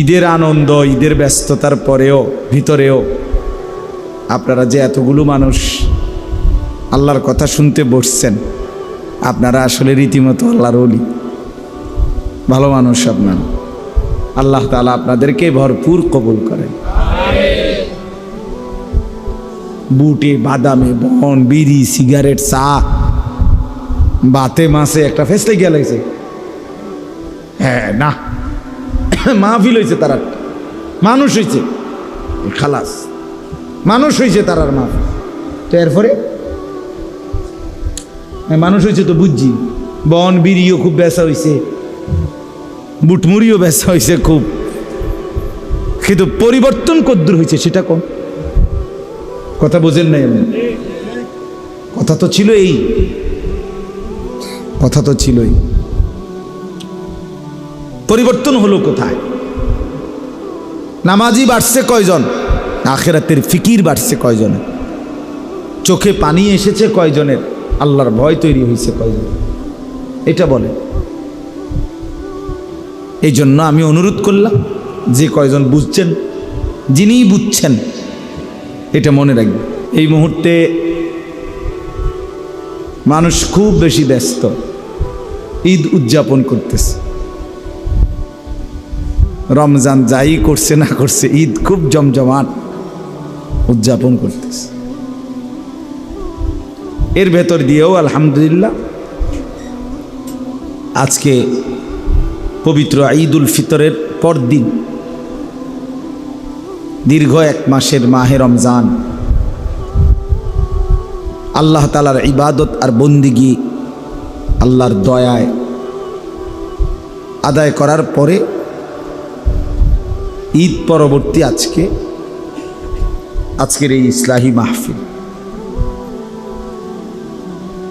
ঈদের আনন্দ, ঈদের ব্যস্ততার পরেও, ভিতরেও আপনারা যে এতগুলো মানুষ আল্লাহর কথা শুনতে বসছেন, আপনারা আসলে রীতিমতো আল্লাহর অলি ভালো মানুষ আপনারা। আল্লাহ তালা আপনাদেরকে ভরপুর কবুল করেন। বুটে, বাদামে, বন, বিড়ি, সিগারেট, চা, বাতে মাসে একটা ফেসতে গেলাইছে হ্যাঁ না। মাহফিল হয়েছে তার একটা। মানুষ হয়েছে খালাস। মানুষ হয়েছে তার আর মাহফিল। তো এরপরে? মানুষ হয়েছে তো বুঝছি। বন বিড়িও খুব বেসা হয়েছে বুটমুড়িও ব্যসা হয়েছে খুব। কিন্তু পরিবর্তন কদ্দূর হয়েছে সেটা কম কথা বোঝেন নাই আপনি। কথা তো ছিল এই কথা তো ছিলই। পরিবর্তন হলো কোথায়? নামাজি বাড়ছে কয়জন? আখেরাতের ফিকির বাড়ছে কয়জনে চোখে পানি এসেছে কয়জনের? আল্লাহর ভয় তৈরি হয়েছে কয়জন? এটা বলে। এই জন্য আমি অনুরোধ করলাম, যে কয়জন বুঝছেন, যিনিই বুঝছেন, এটা মনে রাখবে এই মুহূর্তে মানুষ খুব বেশি ব্যস্ত। ঈদ উদযাপন করতেছে। রমজান যাই করছে না করছে, ঈদ খুব জমজমাট উদযাপন করতেছে। এর ভেতর দিয়েও আলহামদুলিল্লাহ, আজকে পবিত্র ঈদ উল ফিতরের পরদিন, দীর্ঘ এক মাসের মাহে রমজান। আল্লাহ তালার ইবাদত আর বন্দিগি আল্লাহর দয়ায় আদায় করার পরে ঈদ পরবর্তী আজকে, আজকের এই ইসলাহী মাহফিল।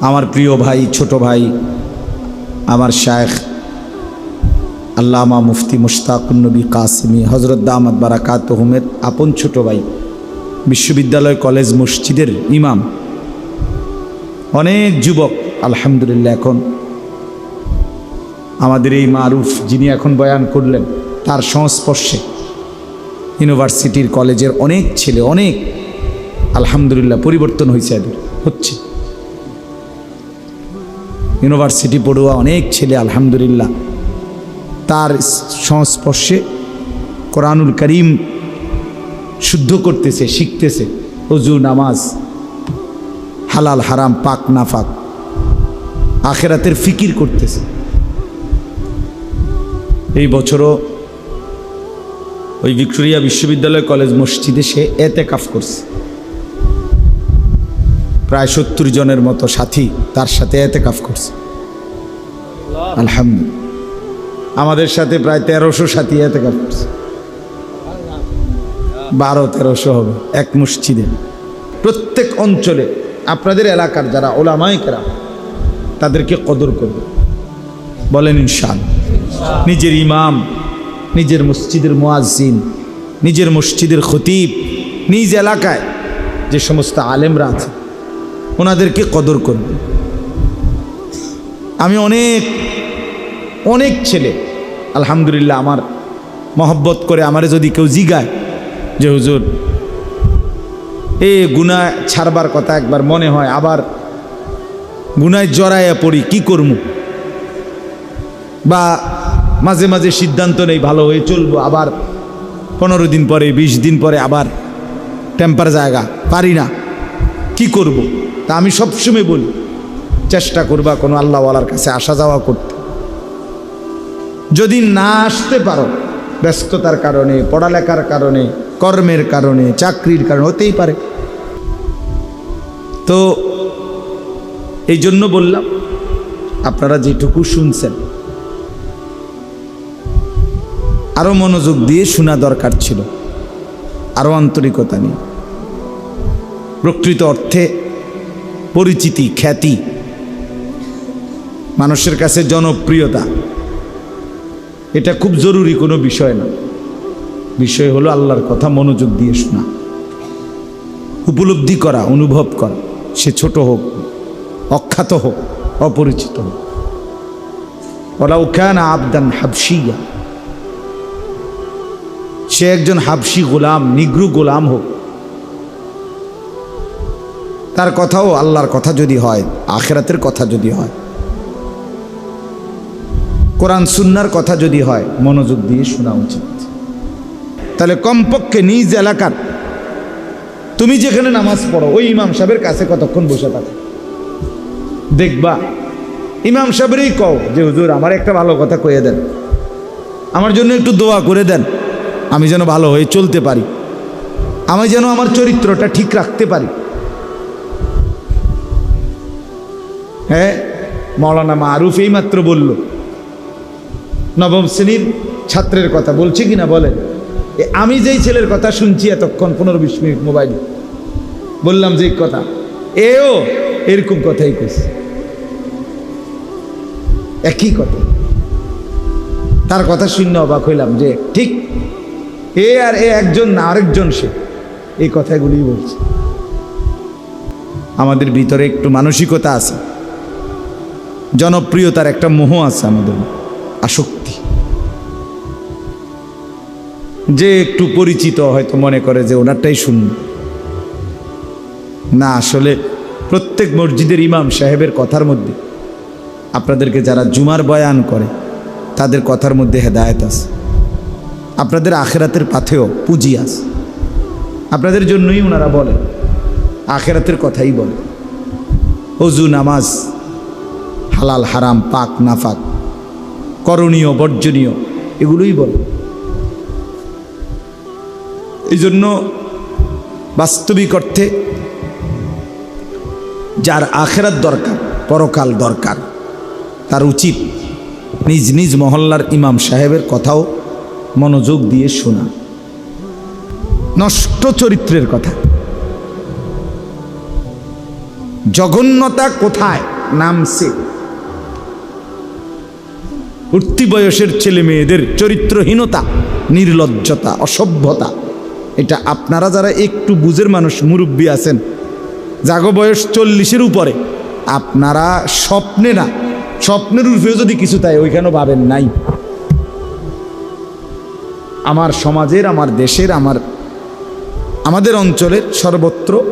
আমার প্রিয় ভাই, ছোট ভাই, আমার শায়েখ, আল্লামা মুফতি মুশতাকুন্নবী কাসিমি হজরত দামাদ বারাকাত হুমের আপন ছোট ভাই, বিশ্ববিদ্যালয় কলেজ মসজিদের ইমাম। অনেক যুবক, আলহামদুলিল্লাহ, এখন আমাদের এই মারুফ যিনি এখন বয়ান করলেন, তার সংস্পর্শে ইউনিভার্সিটির কলেজের অনেক ছেলে, অনেক, আলহামদুলিল্লাহ পরিবর্তন হয়েছে এদের, হচ্ছে। ইউনিভার্সিটি পড়ুয়া অনেক ছেলে, আলহামদুলিল্লাহ। তার সংস্পর্শে কোরআনুল করিম শুদ্ধ করতেছে, শিখতেছে। অজু নামাজ, হালাল, হারাম, পাক না পাক আখেরাতের ফিকির করতেছে। এই বছরও ওই ভিক্টোরিয়া বিশ্ববিদ্যালয় কলেজ মসজিদে সে এতে কাফ করছে। প্রায় সত্তর জনের মতো সাথী তার সাথে এতে কাফ করছে। আলহামদুলিল্লাহ। আমাদের সাথে প্রায় তেরোশো সাথী এতে কাফ করছে। বারো, তেরোশো হবে এক মসজিদে। প্রত্যেক অঞ্চলে আপনাদের এলাকার যারা ওলামায় কেরা তাদেরকে কদর করবে। বলেন ইনশাল নিজের ইমাম নিজের মসজিদের মোয়াজিন নিজের মসজিদের খতিব, নিজ এলাকায় যে সমস্ত আলেমরা আছে, ওনাদেরকে কদর করবে। আমি অনেক অনেক ছেলে, আলহামদুলিল্লাহ আমার মহব্বত করে আমারে যদি কেউ জিগায় যে হুজুর, এ গুণা ছাড়বার কথা একবার মনে হয়, আবার গুনায় জড়াইয়া পড়ি, কি করমু? বা মাঝে মাঝে সিদ্ধান্ত নেই, ভালো হয়ে চলবো, আবার পনেরো দিন পরে, বিশ দিন পরে আবার টেম্পার জায়গা, পারি না। কি করব। তা আমি সবসময় বলি, চেষ্টা করবা কোনো আল্লাহওয়ালার কাছে আসা যাওয়া করতে। যদি না আসতে পারো, ব্যস্ততার কারণে, পড়ালেখার কারণে, কর্মের কারণে, চাকরির কারণে, হতেই পারে। তো, এই জন্য বললাম, আপনারা যেটুকু শুনছেন আরও মনোযোগ দিয়ে শোনা দরকার ছিল আরও আন্তরিকতা নিয়ে। প্রকৃত অর্থে পরিচিতি, খ্যাতি, মানুষের কাছে জনপ্রিয়তা, এটা খুব জরুরি কোনো বিষয় না। বিষয় হলো আল্লাহর কথা মনোযোগ দিয়ে শোনা। উপলব্ধি করা, অনুভব করা, সে ছোট হোক, অখ্যাত হোক, অপরিচিত হোক। ওলা উখান আবদান হাবসিয়া সে একজন হাবসি গোলাম, নিগ্রু গোলাম হোক। তার কথাও আল্লাহর কথা যদি হয়, আখেরাতের কথা যদি হয়। কোরআন সুন্নার কথা যদি হয়, মনোযোগ দিয়ে শোনা উচিত। তাহলে কমপক্ষে নিজ এলাকার, তুমি যেখানে নামাজ পড়ো, ওই ইমাম সাহেবের কাছে কতক্ষণ বসে থাকো? দেখবা, ইমাম সাহেবেরই কও যে, হুজুর, আমার একটা ভালো কথা কয়ে দেন। আমার জন্য একটু দোয়া করে দেন। আমি যেন ভালো হয়ে চলতে পারি। আমি যেন আমার চরিত্রটা ঠিক রাখতে পারি। হ্যাঁ মৌলানা মারুফ এই মাত্র বলল, নবম শ্রেণির ছাত্রের কথা বলছে কিনা বলেন? এ, আমি যেই ছেলের কথা শুনছি এতক্ষণ, পনেরো বিশ মিনিট মোবাইল। বললাম যে কথা। এও এরকম কথাই কইছে। একই কথা। তার কথা শূন্য অবাক হইলাম যে ঠিক এ আর এ একজন না, আরেকজন সে। এই কথাগুলি বলছে। আমাদের ভিতরে একটু মানসিকতা আছে। জনপ্রিয়তার একটা মোহ আছে আমাদের। আসক্তি। যে একটু পরিচিত হয়তো মনে করে যে ওনারটাই শুনবে না, আসলে প্রত্যেক মসজিদের ইমাম সাহেবের কথার মধ্যে, আপনাদেরকে যারা জুমার বয়ান করে, তাদের কথার মধ্যে হেদায়েত আছে। আপনাদের আখেরাতের পাথেও পুঁজি আছে। আপনাদের জন্যই ওনারা বলেন আখেরাতের কথাই বলে। অজু, নামাজ, হালাল, হারাম, পাক, নাফাক, করণীয়, বর্জনীয়, এগুলোই বলে। এই জন্য বাস্তবিক অর্থে যার আখেরাত দরকার, পরকাল দরকার, তার উচিত নিজ নিজ মহল্লার ইমাম সাহেবের কথাও মনোযোগ দিয়ে শোনা। নষ্ট চরিত্রের কথা। জঘন্যতা কোথায় নামছে? উঠতি বয়সের ছেলে মেয়েদের চরিত্রহীনতা, নির্লজ্জতা, অসভ্যতা। এটা আপনারা যারা একটু বুঝের মানুষ, মুরব্বী আছেন, জাগো বয়স চল্লিশের উপরে, আপনারা স্বপ্নে না। স্বপ্নের রূপেও যদি কিছু তাই, ওইখানেও ভাবেন নাই। আমার সমাজের, আমার দেশের, আমার, আমাদের অঞ্চলের সর্বত্র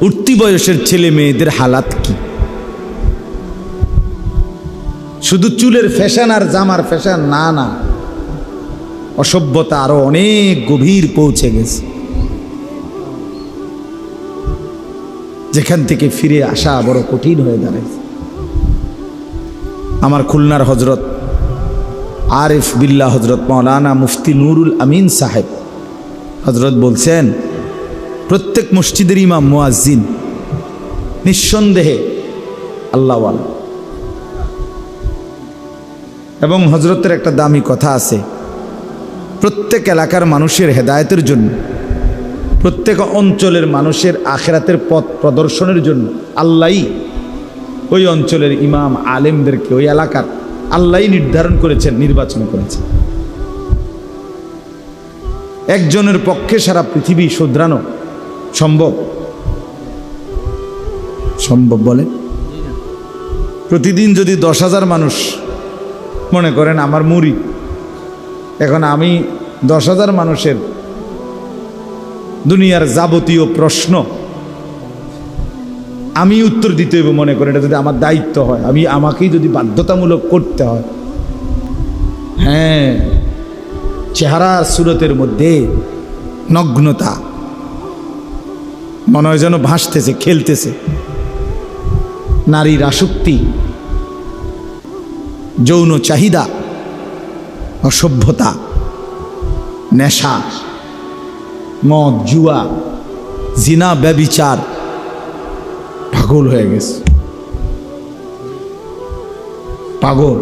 উঠতি বয়সের ছেলে মেয়েদের হালাত কি? শুধু চুলের ফ্যাশন আর জামার ফ্যাশন, না না। অসভ্যতা আরও অনেক গভীর পৌঁছে গেছে। যেখান থেকে ফিরে আসা বড় কঠিন হয়ে দাঁড়াইছে। আমার খুলনার হজরত আরিফ বিল্লা হজরত মৌলানা মুফতি নুরুল আমিন সাহেব হজরত বলছেন, প্রত্যেক মসজিদের ইমাম মুয়াজ্জিন নিঃসন্দেহে আল্লাহওয়ালা। এবং হজরতের একটা দামি কথা আছে, প্রত্যেক এলাকার মানুষের হেদায়তের জন্য, প্রত্যেক অঞ্চলের মানুষের আখেরাতের পথ প্রদর্শনের জন্য আল্লাহই ওই অঞ্চলের ইমাম আলেমদেরকে, ওই এলাকার আল্লাহই নির্ধারণ করেছেন, নির্বাচন করেছেন। একজনের পক্ষে সারা পৃথিবী শুধরানো সম্ভব? সম্ভব বলে? প্রতিদিন যদি দশ হাজার মানুষ মনে করেন আমার মুড়ি, এখন আমি দশ হাজার মানুষের দুনিয়ার যাবতীয় প্রশ্ন আমি উত্তর দিতে হইব মনে করেন, এটা যদি আমার দায়িত্ব হয়, আমি আমাকেই যদি বাধ্যতামূলক করতে হয়। হ্যাঁ চেহারা সুরতের মধ্যে নগ্নতা, মনে হয় যেন ভাসতেছে, খেলতেছে। নারীর আসক্তি, যৌন চাহিদা, অসভ্যতা, নেশা, মদ, জুয়া, জিনা, ব্যবিচার পাগল হয়ে গেছে। পাগল।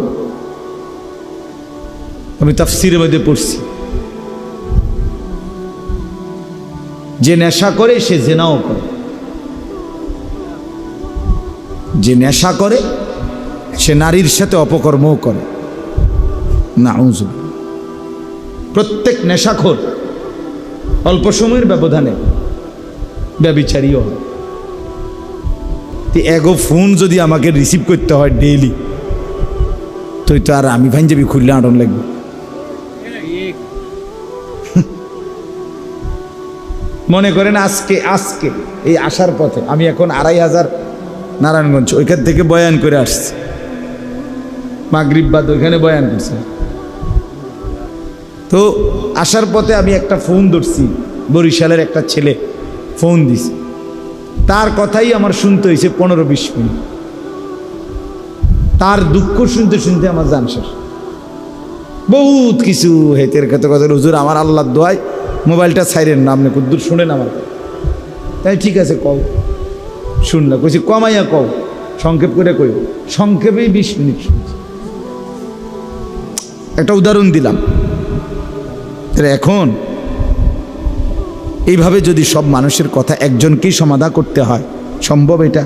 আমি তাফসিরের মধ্যে পড়ছি। যে নেশা করে, সে জেনাও করে। যে নেশা করে, সে নারীর সাথে অপকর্মও করে। না প্রত্যেক নেশাখোর অল্প সময়ের ব্যবধানে ব্যবিচারীও হয়। তো এগো ফোন যদি আমাকে রিসিভ করতে হয় ডেইলি তুই তো আর আমি পাঞ্জাবি খুললে আটন লাগবে। মনে করেন আজকে আজকে, এই আসার পথে আমি এখন আড়াই হাজার নারায়ণগঞ্জ, ওইখান থেকে বয়ান করে আসছি। মাগরিববাদ ওইখানে বয়ান করছি। তো আসার পথে আমি একটা ফোন ধরছি, বরিশালের একটা ছেলে, ফোন দিছি। তার কথাই আমার শুনতে হয়েছে পনেরো বিশ মিনিট। তার দুঃখ শুনতে শুনতে আমার জান শেষ। বহুত কিছু হেতের খেতে কথা হুজুর, আমার আল্লাহ দোয়াই মোবাইলটা ছাইরেন না, আপনি কুদ্দুর শুনেন আমার তাই ঠিক আছে, কও। শুনলা কইছি কমাইয়া কও। সংক্ষেপ করে কই সংক্ষেপেই বিশ মিনিট শুনছি। একটা উদাহরণ দিলাম। এখন এইভাবে যদি সব মানুষের কথা একজনকেই সমাধা করতে হয় সম্ভব এটা?